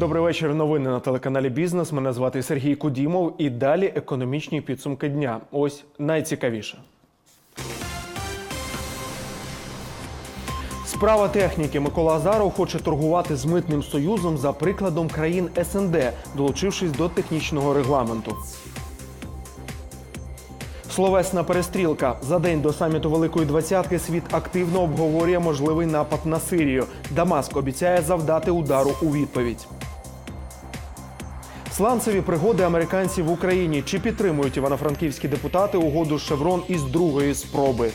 Добрий вечір. Новини на телеканалі Бізнес. Мене звати Сергій Кудімов. І далі економічні підсумки дня. Ось найцікавіше. Справа техніки Микола Азаров хоче торгувати з митним союзом за прикладом країн СНД, долучившись до технічного регламенту. Словесна перестрілка за день до саміту Великої Двадцятки світ активно обговорює можливий напад на Сирію. Дамаск обіцяє завдати удару у відповідь. Сланцеві пригоди американців в Україні. Чи підтримують івано-франківські депутати угоду Шеврон із другої спроби?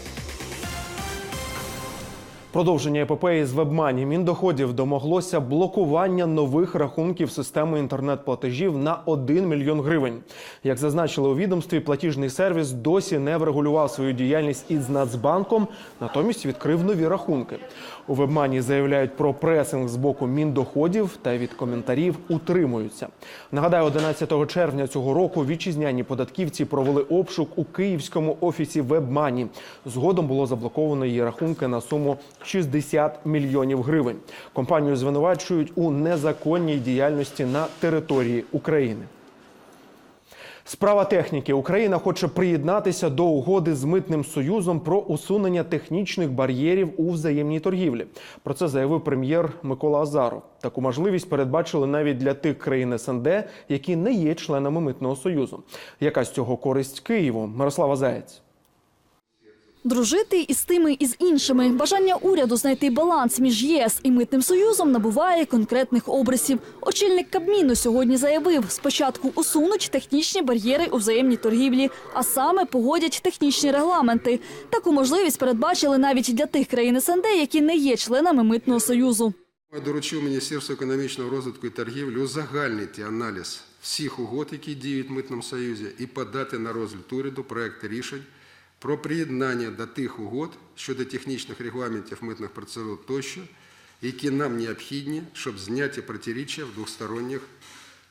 Продовження епопеї з вебмані міндоходів домоглося блокування нових рахунків системи інтернет-платежів на 1 мільйон гривень. Як зазначили у відомстві, платіжний сервіс досі не врегулював свою діяльність із Нацбанком, натомість відкрив нові рахунки. У вебмані заявляють про пресинг з боку міндоходів та від коментарів утримуються. Нагадаю, 11 червня цього року вітчизняні податківці провели обшук у київському офісі вебмані. Згодом було заблоковано її рахунки на суму 60 мільйонів гривень. Компанію звинувачують у незаконній діяльності на території України. Справа техніки Україна хоче приєднатися до угоди з митним союзом про усунення технічних бар'єрів у взаємній торгівлі. Про це заявив прем'єр Микола Азаров. Таку можливість передбачили навіть для тих країн СНД, які не є членами митного союзу. Яка з цього користь Києву? Мирослава Заєць. Дружити із тими і з іншими. Бажання уряду знайти баланс між ЄС і митним союзом набуває конкретних обрисів. Очільник Кабміну сьогодні заявив, спочатку усунуть технічні бар'єри у взаємній торгівлі, а саме погодять технічні регламенти. Таку можливість передбачили навіть для тих країн СНД, які не є членами митного союзу. Я доручив Міністерству економічного розвитку і торгівлі узагальнити аналіз всіх угод, які діють в Митному Союзі, і подати на розгляд уряду проекти рішень про приєднання до тих угод щодо технічних регламентів митних процедур тощо, які нам необхідні, щоб зняти протиріччя в двосторонніх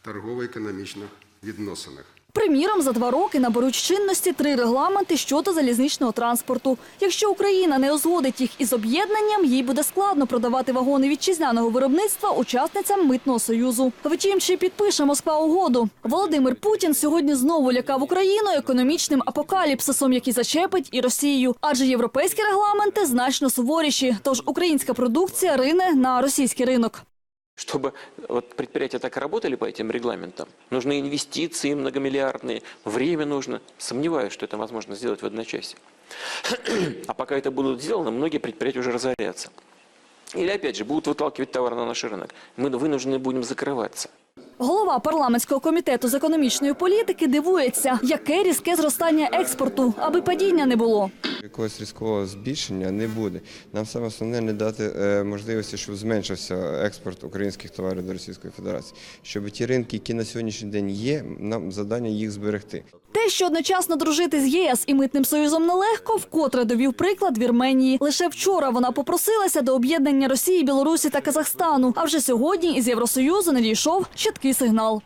торгово-економічних відносинах. Приміром, за два роки наберуть чинності три регламенти щодо залізничного транспорту. Якщо Україна не узгодить їх із об'єднанням, їй буде складно продавати вагони вітчизняного виробництва учасницям митного союзу. Втім, чи підпише Москва угоду? Володимир Путін сьогодні знову лякав Україну економічним апокаліпсисом, який зачепить і Росію. Адже європейські регламенти значно суворіші. Тож українська продукція рине на російський ринок. Чтобы вот предприятия так работали по этим регламентам, нужны инвестиции многомиллиардные, время нужно. Сомневаюсь, что это возможно сделать в одночасье. А пока это будет сделано, многие предприятия уже разорятся. Или опять же будут выталкивать товар на наш рынок. Мы вынуждены будем закрываться. Голова парламентського комітету з економічної політики дивується, яке різке зростання експорту, аби падіння не було. Якогось різкого збільшення не буде. Нам саме основне не дати е, можливості, щоб зменшився експорт українських товарів до Російської Федерації. Щоб ті ринки, які на сьогоднішній день є, нам завдання їх зберегти. Те, що одночасно дружити з ЄС і митним союзом нелегко, вкотре довів приклад Вірменії. Лише вчора вона попросилася до об'єднання Росії, Білорусі та Казахстану. А вже сьогодні із Євросоюзу надійшов чіткий сигнал.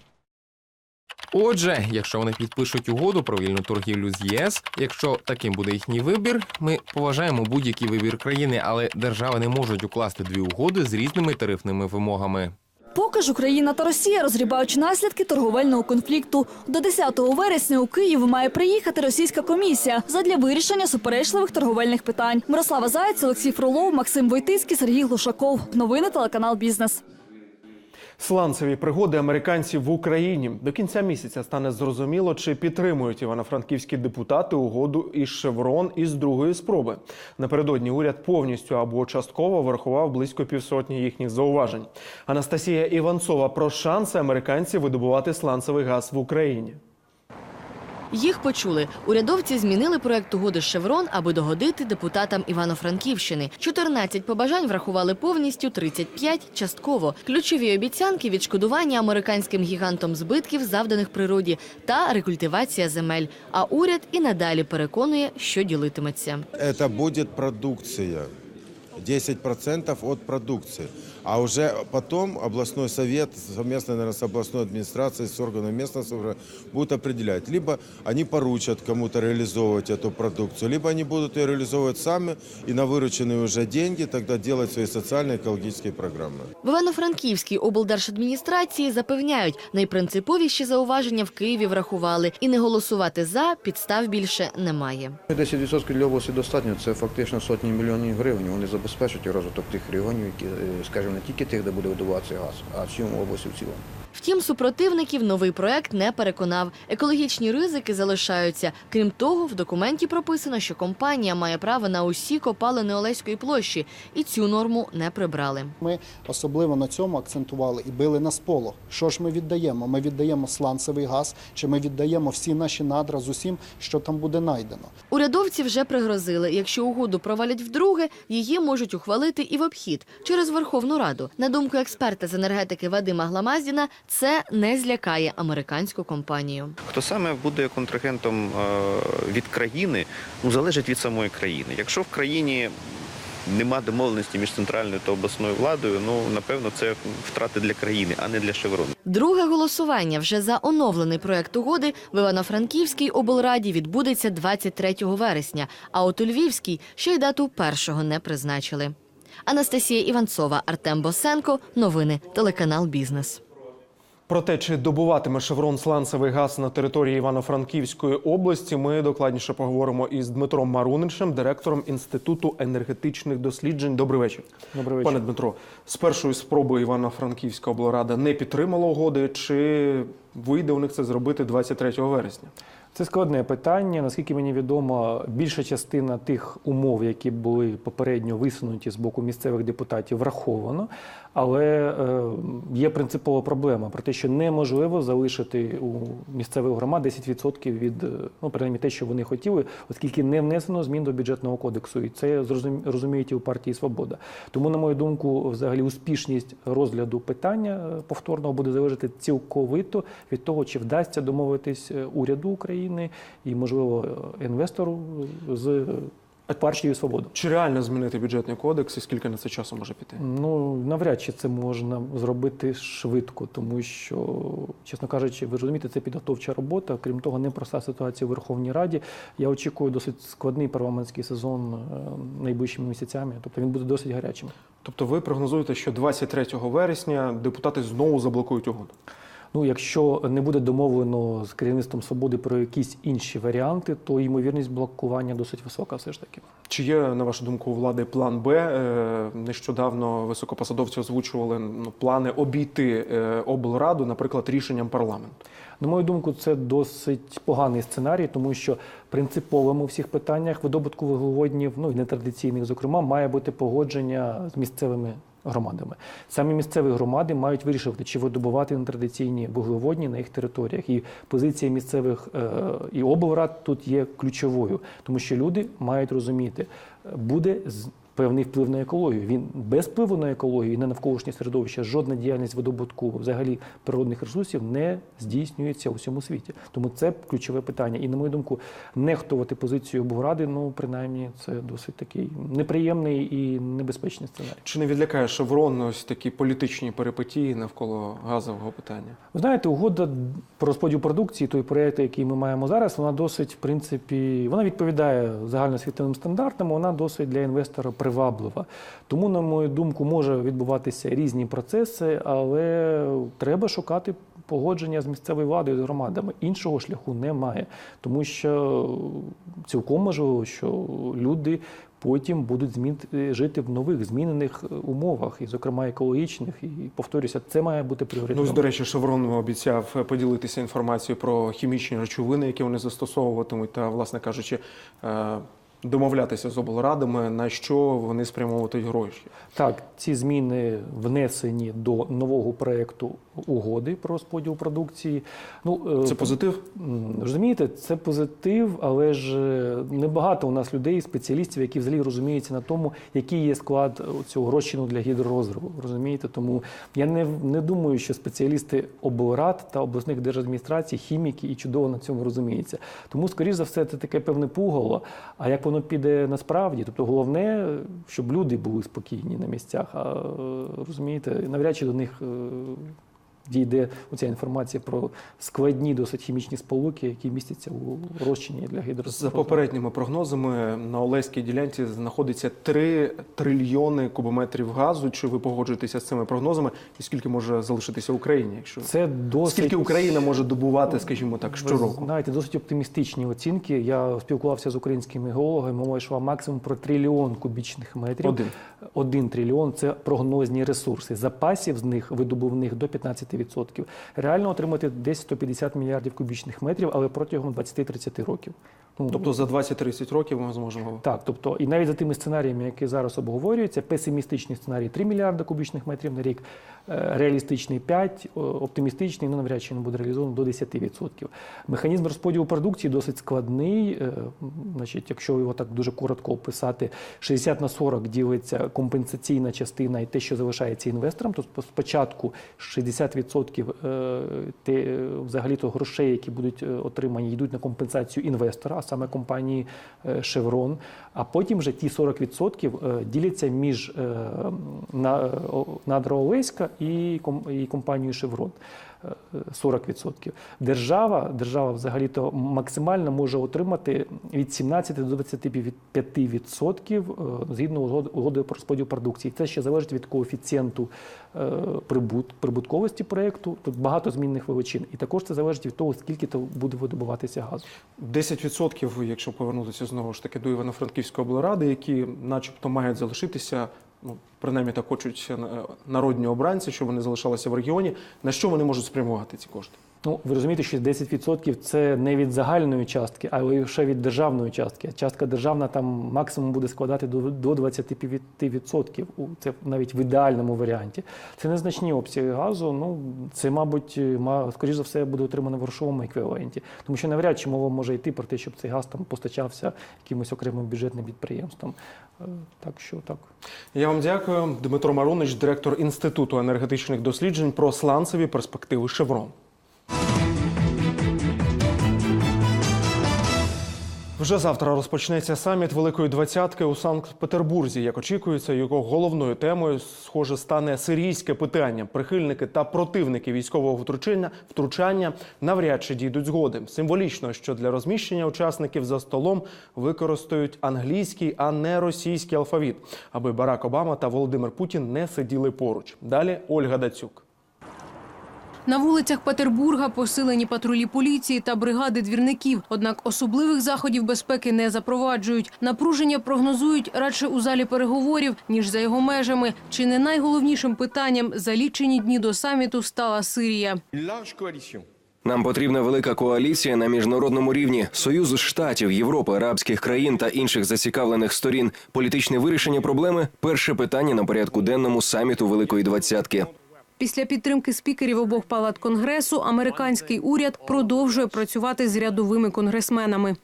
Отже, якщо вони підпишуть угоду про вільну торгівлю з ЄС, якщо таким буде їхній вибір, ми поважаємо будь-який вибір країни, але держави не можуть укласти дві угоди з різними тарифними вимогами. Поки ж Україна та Росія розгрібають наслідки торговельного конфлікту. До 10 вересня у Київ має приїхати російська комісія задля вирішення суперечливих торговельних питань. Мирослава Заяць, Олексій Фролов, Максим Войтицький, Сергій Глушаков. Новини телеканал Бізнес. Сланцеві пригоди американців в Україні до кінця місяця стане зрозуміло, чи підтримують івано-франківські депутати угоду із Шеврон із другої спроби. Напередодні уряд повністю або частково врахував близько півсотні їхніх зауважень. Анастасія Іванцова про шанси американців видобувати сланцевий газ в Україні. Їх почули. Урядовці змінили проект угоди Шеврон, аби догодити депутатам Івано-Франківщини. 14 побажань врахували повністю, 35 – частково. Ключові обіцянки – відшкодування американським гігантам збитків, завданих природі, та рекультивація земель. А уряд і надалі переконує, що ділитиметься. Это будет продукция 10% от продукции. А уже потом областной совет совместно, наверное, с областной администрацией, с органами местного самоуправления будут определять. Либо они поручат кому-то реализовывать эту продукцию, либо они будут ее реализовывать сами и на вырученные уже деньги тогда делать свои социальные экологические программы. В Івано-Франківській облдержадміністрації запевняють, найпринциповіші зауваження в Києві врахували, і не голосувати за підстав більше немає. 10% для області достатньо, це фактично сотні мільйонів гривень. Вони забезпечать розвиток тих регіонів, які, е, скажімо, не тільки тих, де буде видобуватися газ, а всьому області в цілому. Втім, супротивників новий проект не переконав. Екологічні ризики залишаються. Крім того, в документі прописано, що компанія має право на усі копалини Олеської площі, і цю норму не прибрали. Ми особливо на цьому акцентували і били на сполох. Що ж ми віддаємо? Ми віддаємо сланцевий газ, чи ми віддаємо всі наші надра з усім, що там буде знайдено. Урядовці вже пригрозили, якщо угоду провалять вдруге, її можуть ухвалити і в обхід через Верховну Раду. На думку експерта з енергетики Вадима Гламаздіна, це не злякає американську компанію. Хто саме буде контрагентом е, від країни, ну залежить від самої країни. Якщо в країні нема домовленості між центральною та обласною владою, ну напевно це втрати для країни, а не для Шеврону. Друге голосування вже за оновлений проект угоди в Івано-Франківській облраді відбудеться 23 вересня, а от у Львівській ще й дату першого не призначили. Анастасія Іванцова, Артем Босенко. Новини телеканал Бізнес. Про те, чи добуватиме шеврон сланцевий газ на території Івано-Франківської області, ми докладніше поговоримо із Дмитром Маруничем, директором Інституту енергетичних досліджень. Добрий вечір. Добрий вечір. Пане Дмитро, з першої спроби Івано-Франківська облрада не підтримала угоди. Чи вийде у них це зробити 23 вересня? Це складне питання. Наскільки мені відомо, більша частина тих умов, які були попередньо висунуті з боку місцевих депутатів, враховано. Але е, є принципова проблема про те, що неможливо залишити у місцевих громад 10% від е, ну принаймні те, що вони хотіли, оскільки не внесено змін до бюджетного кодексу, і це розуміють і у партії Свобода. Тому, на мою думку, взагалі успішність розгляду питання е, повторного буде залежати цілковито від того, чи вдасться домовитись уряду України і, можливо, інвестору з партією Свобода. Чи реально змінити бюджетний кодекс і скільки на це часу може піти? Ну навряд чи це можна зробити швидко, тому що, чесно кажучи, ви розумієте, це підготовча робота. Крім того, непроста ситуація у Верховній Раді. Я очікую досить складний парламентський сезон е, найближчими місяцями. Тобто він буде досить гарячим. Тобто ви прогнозуєте, що 23 вересня депутати знову заблокують угоду? Ну, якщо не буде домовлено з керівництвом свободи про якісь інші варіанти, то ймовірність блокування досить висока, все ж таки. Чи є, на вашу думку, у влади план Б? Е, Нещодавно високопосадовці озвучували ну, плани обійти е, облраду, наприклад, рішенням парламенту. На мою думку, це досить поганий сценарій, тому що принциповим у всіх питаннях видобутку вуглеводнів, ну і нетрадиційних, зокрема, має бути погодження з місцевими громадами. Самі місцеві громади мають вирішувати, чи видобувати нетрадиційні вуглеводні на їх територіях. І позиція місцевих е, і облрад тут є ключовою, тому що люди мають розуміти, буде певний вплив на екологію. Він без впливу на екологію і на навколишнє середовище жодна діяльність видобутку взагалі природних ресурсів не здійснюється у всьому світі. Тому це ключове питання. І на мою думку, нехтувати позицію облради, ну принаймні, це досить такий неприємний і небезпечний сценарій. Чи не відлякає Шеврон ось такі політичні перипетії навколо газового питання? Ви знаєте, угода про розподіл продукції, той проєкт, який ми маємо зараз, вона досить, в принципі, вона відповідає загальносвітовим стандартам, вона досить для інвестора приваблива. Тому, на мою думку, може відбуватися різні процеси, але треба шукати погодження з місцевою владою, з громадами. Іншого шляху немає, тому що цілком можливо, що люди потім будуть змін... жити в нових змінених умовах, і, зокрема, екологічних. І повторюся, це має бути Ну, пріоритетом. ось, до речі, Шеврон обіцяв поділитися інформацією про хімічні речовини, які вони застосовуватимуть, та, власне кажучи, е, домовлятися з облрадами, на що вони спрямовують гроші. Так, ці зміни внесені до нового проекту угоди про розподіл продукції. Ну, е, Це позитив? Розумієте, це позитив, але ж е, небагато у нас людей, спеціалістів, які взагалі розуміються на тому, який є склад цього розчину для гідророзриву. Розумієте? Тому я не, не думаю, що спеціалісти облрад та обласних держадміністрацій, хіміки і чудово на цьому розуміються. Тому, скоріш за все, це таке певне пугало. А як воно піде насправді. Тобто головне, щоб люди були спокійні на місцях. А е, розумієте, навряд чи до них е, дійде оця інформація про складні досить хімічні сполуки, які містяться у розчині для За попередніми прогнозами на Олеській ділянці знаходиться 3 трильйони кубометрів газу. Чи ви погоджуєтеся з цими прогнозами? І скільки може залишитися Україні? Якщо Це досить скільки Україна може добувати, скажімо так, Ви щороку? знаєте, досить оптимістичні оцінки. Я спілкувався з українськими геологами. Мова йшла максимум про трильйон кубічних метрів. Один. Один трильйон це прогнозні ресурси. Запасів з них видобувних до 15%. Реально отримати десь 150 мільярдів кубічних метрів, але протягом 20-30 років. Ну, Тобто за 20-30 років ми зможемо так, тобто, і навіть за тими сценаріями, які зараз обговорюються, песимістичний сценарій 3 мільярди кубічних метрів на рік, е, реалістичний 5, оптимістичний, ну навряд чи він буде реалізований до 10%. Механізм розподілу продукції досить складний. е, Значить, якщо його так дуже коротко описати, 60 на 40 ділиться компенсаційна частина і те, що залишається інвесторам, то спочатку 60% е, те, е, взагалі-то грошей, які будуть е, отримані, йдуть на компенсацію інвестора, а саме компанії Шеврон. А потім вже ті 40% е, діляться між Надра Олеська і компанією Chevron. Е, 40%. Держава, держава взагалі-то максимально може отримати від 17 до 25% е, згідно угоди про розподіл продукції. Це ще залежить від коефіцієнту е, прибутковості проєкту. Тут багато змінних величин. І також це залежить від того, скільки то буде видобуватися газу. 10%, якщо повернутися знову ж таки до Івано-Франківської облради, які начебто мають залишитися, ну принаймні так хочуть е, народні обранці, щоб вони залишалися в регіоні. На що вони можуть спрямувати ці кошти? Ну, ви розумієте, що 10% це не від загальної частки, а лише від державної частки. Частка державна там максимум буде складати до, до 25%. У- Це навіть в ідеальному варіанті. Це незначні обсяги газу. Ну, це, мабуть, ма- скоріш за все, буде отримано в грошовому еквіваленті. Тому що навряд чи мова може йти про те, щоб цей газ там постачався якимось окремим бюджетним підприємствам. Е, Так що так. Я вам дякую. Дмитро Марунич, директор Інституту енергетичних досліджень про сланцеві перспективи Шеврон. Вже завтра розпочнеться саміт Великої Двадцятки у Санкт-Петербурзі. Як очікується, його головною темою, схоже, стане сирійське питання. Прихильники та противники військового втручання, втручання навряд чи дійдуть згоди. Символічно, що для розміщення учасників за столом використають англійський, а не російський алфавіт, аби Барак Обама та Володимир Путін не сиділи поруч. Далі Ольга Дацюк. На вулицях Петербурга посилені патрулі поліції та бригади двірників. Однак особливих заходів безпеки не запроваджують. Напруження прогнозують радше у залі переговорів, ніж за його межами. Чи не найголовнішим питанням за лічені дні до саміту стала Сирія? Нам потрібна велика коаліція на міжнародному рівні, союз штатів, Європи, арабських країн та інших зацікавлених сторін. Політичне вирішення проблеми перше питання на порядку денному саміту Великої Двадцятки. Після підтримки спікерів обох палат конгресу американський уряд продовжує працювати з рядовими конгресменами.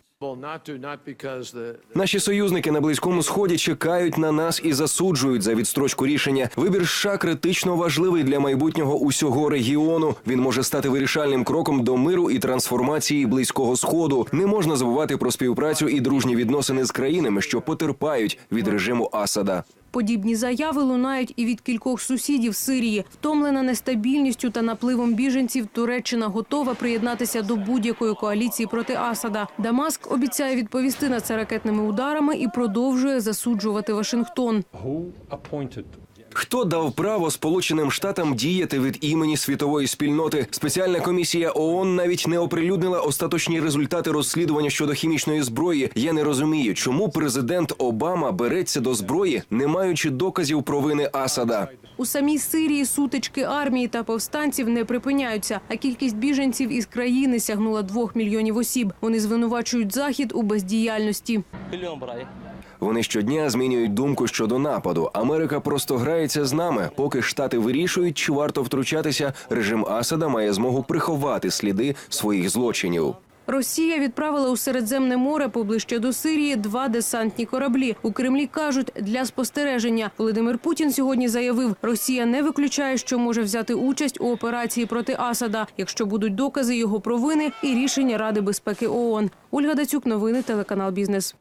Наші союзники на близькому сході чекають на нас і засуджують за відстрочку рішення. Вибір США критично важливий для майбутнього усього регіону. Він може стати вирішальним кроком до миру і трансформації близького сходу. Не можна забувати про співпрацю і дружні відносини з країнами, що потерпають від режиму Асада. Подібні заяви лунають і від кількох сусідів Сирії. Втомлена нестабільністю та напливом біженців, Туреччина готова приєднатися до будь-якої коаліції проти Асада. Дамаск обіцяє відповісти на це ракетними ударами і продовжує засуджувати Вашингтон. Хто дав право Сполученим Штатам діяти від імені світової спільноти? Спеціальна комісія ООН навіть не оприлюднила остаточні результати розслідування щодо хімічної зброї. Я не розумію, чому президент Обама береться до зброї, не маючи доказів провини Асада. У самій Сирії сутички армії та повстанців не припиняються, а кількість біженців із країни сягнула двох мільйонів осіб. Вони звинувачують захід у бездіяльності. Вони щодня змінюють думку щодо нападу. Америка просто грається з нами. Поки штати вирішують, чи варто втручатися, режим Асада має змогу приховати сліди своїх злочинів. Росія відправила у Середземне море поближче до Сирії два десантні кораблі. У Кремлі кажуть для спостереження. Володимир Путін сьогодні заявив, Росія не виключає, що може взяти участь у операції проти Асада, якщо будуть докази його провини і рішення Ради безпеки ООН. Ольга Дацюк, новини телеканал Бізнес.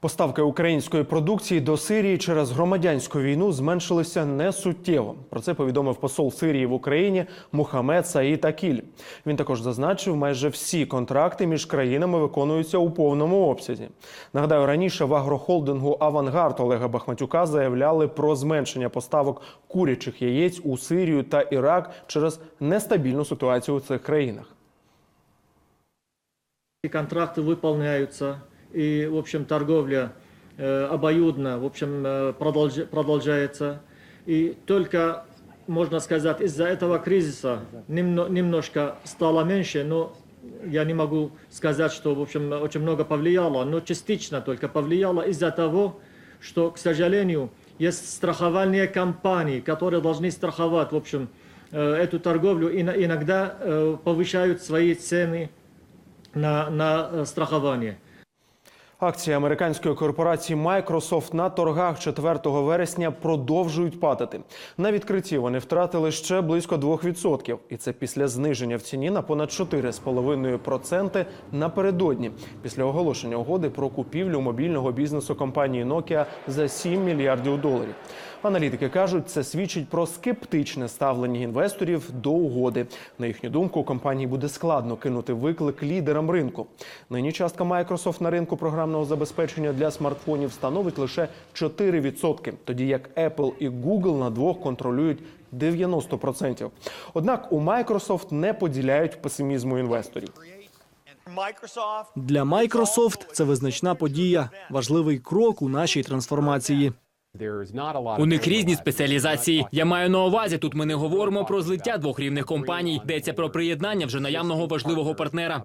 Поставки української продукції до Сирії через громадянську війну зменшилися несуттєво. Про це повідомив посол Сирії в Україні Мухаммед Саїд Акіль. Він також зазначив, майже всі контракти між країнами виконуються у повному обсязі. Нагадаю, раніше в агрохолдингу Авангард Олега Бахматюка заявляли про зменшення поставок курячих яєць у Сирію та Ірак через нестабільну ситуацію у цих країнах. И контракты выполняются, и, в общем, торговля э, обоюдно, в общем, э, продолж- продолжается. И только, можно сказать, из-за этого кризиса немно- немножко стало меньше, но я не могу сказать, что, в общем, очень много повлияло, но частично только повлияло из-за того, что, к сожалению, есть страховальные компании, которые должны страховать, в общем, э, эту торговлю, и иногда повышают свои цены на, на е, страхування. Акції американської корпорації Microsoft на торгах 4 вересня продовжують падати. На відкритті вони втратили ще близько 2%. І це після зниження в ціні на понад 4,5% напередодні, після оголошення угоди про купівлю мобільного бізнесу компанії Nokia за 7 мільярдів доларів. Аналітики кажуть, це свідчить про скептичне ставлення інвесторів до угоди. На їхню думку, компанії буде складно кинути виклик лідерам ринку. Нині частка Microsoft на ринку програмного забезпечення для смартфонів становить лише 4%, тоді як Apple і Google на двох контролюють 90%. Однак у Microsoft не поділяють песимізму інвесторів. Для Microsoft це визначна подія, важливий крок у нашій трансформації. У них різні спеціалізації. Я маю на увазі, тут ми не говоримо про злиття двох рівних компаній. Йдеться про приєднання вже наявного важливого партнера.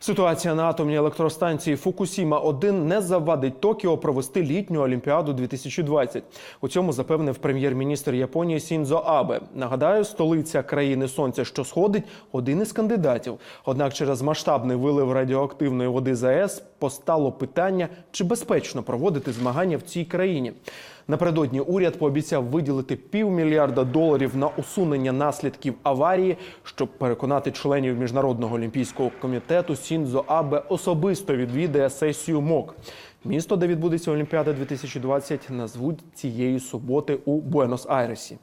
Ситуація на атомній електростанції Фукусіма 1 не завадить Токіо провести літню олімпіаду 2020. У цьому запевнив прем'єр-міністр Японії Сінзо Абе. Нагадаю, столиця країни сонця, що сходить, один із кандидатів. Однак через масштабний вилив радіоактивної води з АЕС постало питання, чи безпечно проводити змагання в цій країні. Напередодні уряд пообіцяв виділити півмільярда доларів на усунення наслідків аварії, щоб переконати членів міжнародного олімпійського комітету. Сінзо Абе особисто відвідає сесію МОК. Місто, де відбудеться Олімпіада 2020, назвуть цієї суботи у Буенос-Айресі.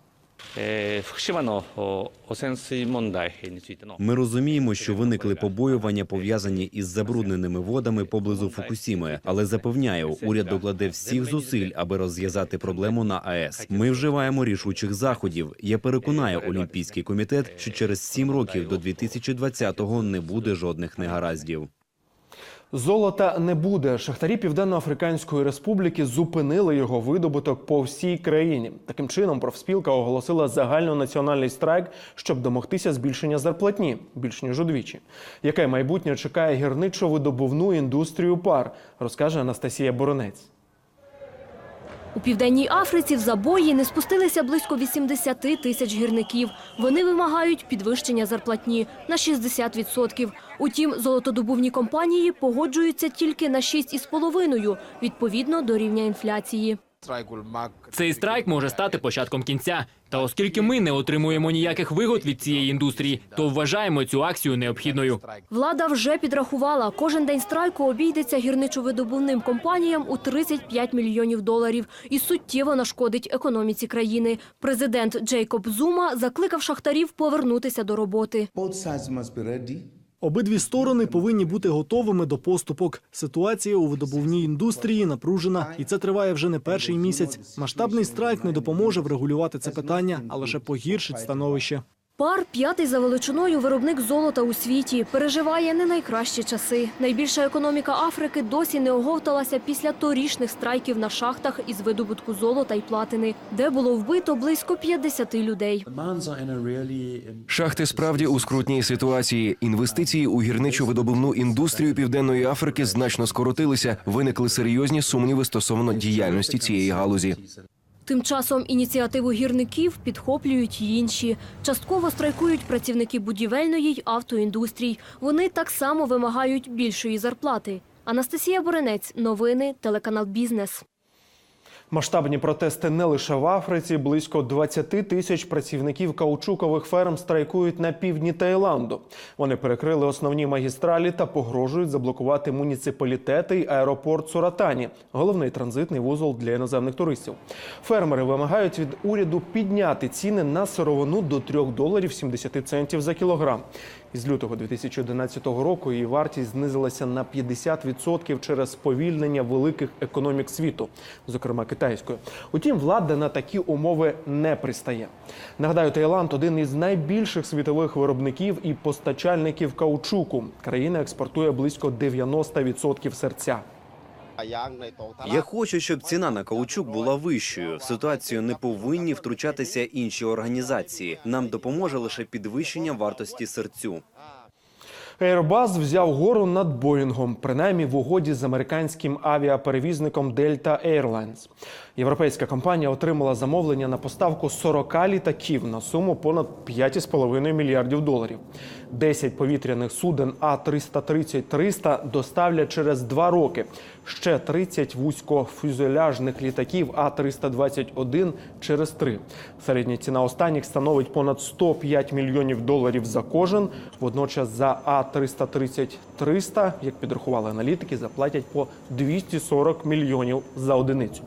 Ми розуміємо, що виникли побоювання пов'язані із забрудненими водами поблизу Фукусіми, але запевняю, уряд докладе всіх зусиль, аби розв'язати проблему на АЕС. Ми вживаємо рішучих заходів. Я переконаю Олімпійський комітет, що через сім років до 2020-го не буде жодних негараздів. Золота не буде. Шахтарі Південно-Африканської Республіки зупинили його видобуток по всій країні. Таким чином, профспілка оголосила загальнонаціональний страйк, щоб домогтися збільшення зарплатні більш ніж удвічі. Яке майбутнє чекає гірничо-видобувну індустрію пар, розкаже Анастасія Боронець. У південній Африці в забої не спустилися близько 80 тисяч гірників. Вони вимагають підвищення зарплатні на 60%. Утім, золотодобувні компанії погоджуються тільки на 6,5%, відповідно до рівня інфляції. Цей страйк може стати початком кінця. Та оскільки ми не отримуємо ніяких вигод від цієї індустрії, то вважаємо цю акцію необхідною. Влада вже підрахувала, кожен день страйку обійдеться гірничо-видобувним компаніям у 35 мільйонів доларів і суттєво нашкодить економіці країни. Президент Джейкоб Зума закликав шахтарів повернутися до роботи. Обидві сторони повинні бути готовими до поступок. Ситуація у видобувній індустрії напружена, і це триває вже не перший місяць. Масштабний страйк не допоможе врегулювати це питання, а лише погіршить становище. Пар, п'ятий за величиною виробник золота у світі, переживає не найкращі часи. Найбільша економіка Африки досі не оговталася після торішних страйків на шахтах із видобутку золота й платини, де було вбито близько 50 людей. Шахти справді у скрутній ситуації. Інвестиції у гірничо-видобувну індустрію Південної Африки значно скоротилися. Виникли серйозні сумніви стосовно діяльності цієї галузі. Тим часом ініціативу гірників підхоплюють інші. Частково страйкують працівники будівельної й автоіндустрій. Вони так само вимагають більшої зарплати. Анастасія Боренець, новини, телеканал Бізнес. Масштабні протести не лише в Африці. Близько 20 тисяч працівників каучукових ферм страйкують на півдні Таїланду. Вони перекрили основні магістралі та погрожують заблокувати муніципалітети й аеропорт Суратані, головний транзитний вузол для іноземних туристів. Фермери вимагають від уряду підняти ціни на сировину до 3 доларів 70 центів за кілограм. Із лютого 2011 року її вартість знизилася на 50% через сповільнення великих економік світу, зокрема китайської. Утім, влада на такі умови не пристає. Нагадаю, Таїланд один із найбільших світових виробників і постачальників каучуку. Країна експортує близько 90% серця. Я хочу, щоб ціна на каучук була вищою. В ситуацію не повинні втручатися інші організації. Нам допоможе лише підвищення вартості серцю. Airbus взяв гору над Боїнгом, принаймні в угоді з американським авіаперевізником Delta Airlines. Європейська компанія отримала замовлення на поставку 40 літаків на суму понад 5,5 мільярдів доларів. 10 повітряних суден А-330-300 доставлять через два роки. Ще 30 вузькофюзеляжних літаків А-321 через три. Середня ціна останніх становить понад 105 мільйонів доларів за кожен. Водночас за А-330-300, як підрахували аналітики, заплатять по 240 мільйонів за одиницю.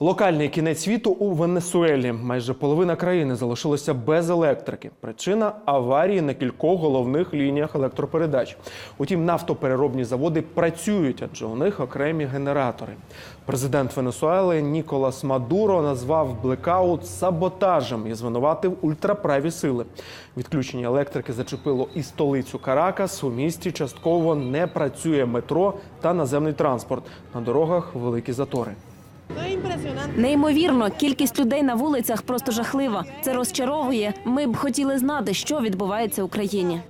Локальний кінець світу у Венесуелі. Майже половина країни залишилася без електрики. Причина аварії на кількох головних лініях електропередач. Утім, нафтопереробні заводи працюють, адже у них окремі генератори. Президент Венесуели Ніколас Мадуро назвав блекаут саботажем і звинуватив ультраправі сили. Відключення електрики зачепило і столицю Каракас. У місті частково не працює метро та наземний транспорт. На дорогах великі затори. Неймовірно, кількість людей на вулицях просто жахлива. Це розчаровує. Ми б хотіли знати, що відбувається в країні.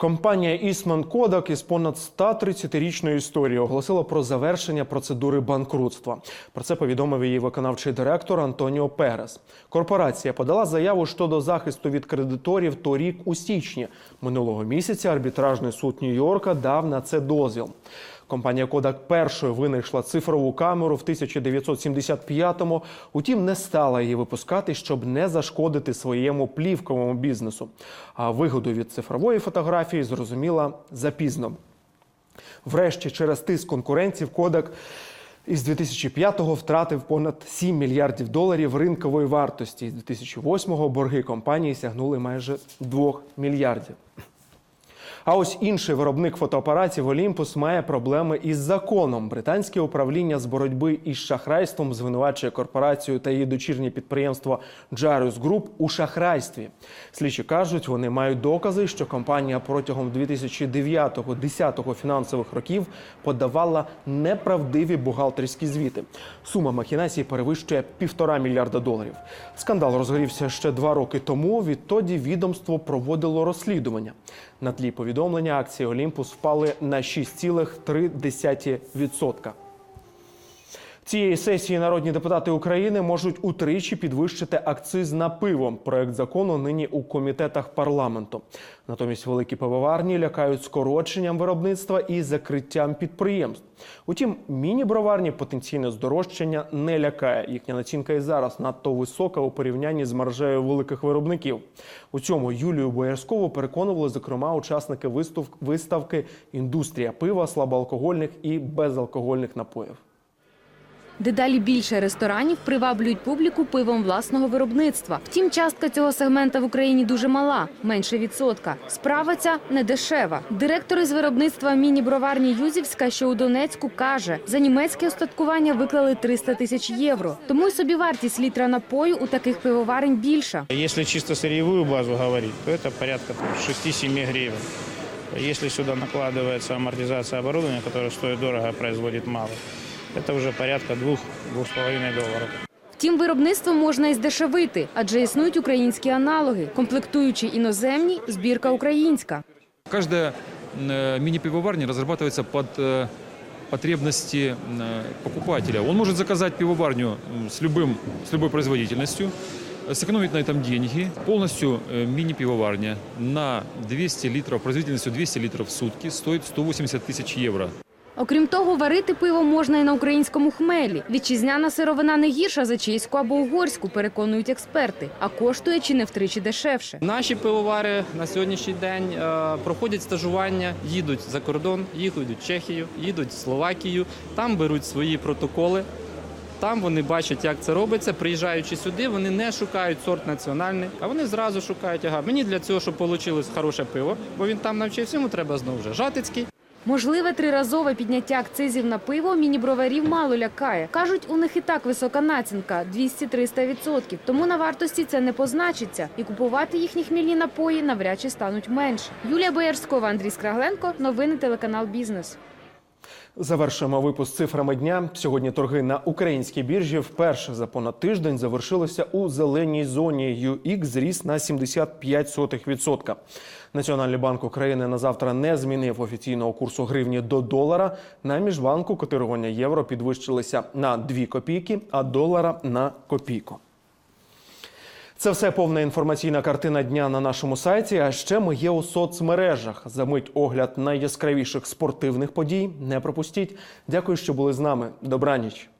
Компанія Eastman Kodak із понад 130-річною історією оголосила про завершення процедури банкрутства. Про це повідомив її виконавчий директор Антоніо Перес. Корпорація подала заяву щодо захисту від кредиторів торік у січні. Минулого місяця арбітражний суд Нью-Йорка дав на це дозвіл. Компанія Kodak першою винайшла цифрову камеру в 1975-му, утім не стала її випускати, щоб не зашкодити своєму плівковому бізнесу. А вигоду від цифрової фотографії зрозуміла запізно. Врешті, через тиск конкурентів, Kodak із 2005-го втратив понад 7 мільярдів доларів ринкової вартості. З 2008-го борги компанії сягнули майже 2 мільярдів. А ось інший виробник фотоапаратів Олімпус має проблеми із законом. Британське управління з боротьби із шахрайством звинувачує корпорацію та її дочірнє підприємство Jarus Group у шахрайстві. Слідчі кажуть, вони мають докази, що компанія протягом 2009-2010 фінансових років подавала неправдиві бухгалтерські звіти. Сума махінацій перевищує півтора мільярда доларів. Скандал розгорівся ще два роки тому. Відтоді відомство проводило розслідування. На тлі повідомлення акції Олімпус впали на 6,3%. Цієї сесії народні депутати України можуть утричі підвищити акциз на пиво. Проект закону нині у комітетах парламенту. Натомість великі пивоварні лякають скороченням виробництва і закриттям підприємств. Утім, міні-броварні потенційне здорожчання не лякає. Їхня націнка і зараз надто висока у порівнянні з маржею великих виробників. У цьому Юлію Боярськову переконували, зокрема, учасники вистав- виставки Індустрія пива, слабоалкогольних і безалкогольних напоїв. Дедалі більше ресторанів приваблюють публіку пивом власного виробництва. Втім, частка цього сегмента в Україні дуже мала менше відсотка. Справа ця не дешева. Директор із виробництва міні-броварні Юзівська, що у Донецьку, каже, за німецьке остаткування виклали 300 тисяч євро. Тому й собівартість літра напою у таких пивоварень більша. Если чисто сырьевую базу говорить, то это порядка там, 6-7 гривен. Если сюда накладывается амортизация оборудования, которое стоит дорого, а производит мало, это уже порядка 2-2,5 долларов. Втім, виробництво можна і здешевити, адже існують українські аналоги, комплектуючі іноземні, збірка українська. Каждая э, мини-пивоварня разрабатывается под э, потребности э, покупателя. Он может заказать пивоварню м, с, любым, с любой производительностью, э, сэкономить на этом деньги. Полностью э, мини-пивоварня на 200 литров, производительностью 200 литров в сутки стоит 180 тысяч евро. Окрім того, варити пиво можна і на українському хмелі. Вітчизняна сировина не гірша за чеську або угорську, переконують експерти, а коштує чи не втричі дешевше. Наші пивовари на сьогоднішній день е, проходять стажування, їдуть за кордон, їдуть в Чехію, їдуть в Словакію, там беруть свої протоколи. Там вони бачать, як це робиться. Приїжджаючи сюди, вони не шукають сорт національний, а вони зразу шукають, ага, мені для цього, щоб вийшло хороше пиво, бо він там навчився, йому треба знову вже жатицький. Можливе триразове підняття акцизів на пиво міні-броварів мало лякає. Кажуть, у них і так висока націнка – 200-300%. Тому на вартості це не позначиться. І купувати їхні хмільні напої навряд чи стануть менше. Юлія Боярськова, Андрій Скрагленко. Новини телеканал «Бізнес». Завершуємо випуск цифрами дня. Сьогодні торги на українській біржі вперше за понад тиждень завершилися у зеленій зоні. UX зріс на 75%. Національний банк України на завтра не змінив офіційного курсу гривні до долара. На міжбанку котирування євро підвищилися на 2 копійки, а долара на копійку. Це все повна інформаційна картина дня на нашому сайті. А ще ми є у соцмережах. За мить огляд найяскравіших спортивних подій. Не пропустіть. Дякую, що були з нами. Добраніч.